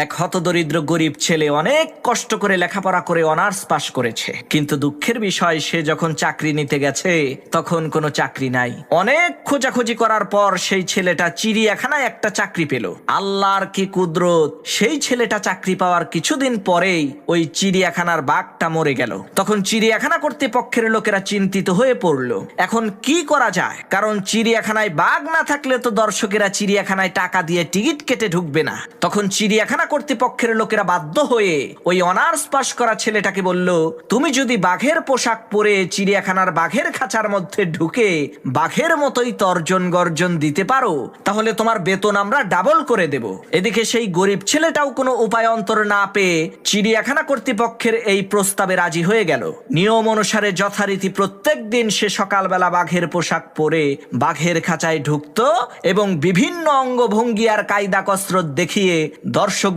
এক হতদরিদ্র গরিব ছেলে অনেক কষ্ট করে লেখাপড়া করে অনার্স পাশ করেছে। কিন্তু দুঃখের বিষয়, সে যখন চাকরি নিতে গেছে, তখন কোনো চাকরি নাই। অনেক খোঁজাখুঁজি করার পর সেই ছেলেটা চিড়িয়াখানায় একটা চাকরি পেল। আল্লাহর কি কুদরত! সেই ছেলেটা চাকরি পাওয়ার কিছুদিন পরেই ওই চিড়িয়াখানার বাঘটা মরে গেল। তখন চিড়িয়াখানা কর্তৃপক্ষের লোকেরা চিন্তিত হয়ে পড়ল। এখন কি করা যায়? কারণ চিড়িয়াখানায় বাঘ না থাকলে তো দর্শকেরা চিড়িয়াখানায় টাকা দিয়ে টিকিট কেটে ঢুকবে না। তখন চিড়িয়াখানা কর্তৃপক্ষের লোকেরা বাধ্য হয়ে ওই অনার্স পাশ করা ছেলেটাকে বলল, তুমি যদি বাঘের পোশাক পরে চিড়িয়াখানার বাঘের খাঁচার মধ্যে ঢুকে বাঘের মতোই তর্জন গর্জন দিতে পারো, তাহলে তোমার বেতন আমরা ডাবল করে দেব। এদিকে সেই গরিব ছেলেটাও কোনো উপায় অন্তর না পেয়ে চিড়িয়াখানা কর্তৃপক্ষের এই প্রস্তাবে রাজি হয়ে গেল। নিয়ম অনুসারে যথারীতি প্রত্যেক দিন সে সকালবেলা বাঘের পোশাক পরে বাঘের খাঁচায় ঢুকতো এবং বিভিন্ন অঙ্গভঙ্গি আর কায়দা কসরত দেখিয়ে দর্শক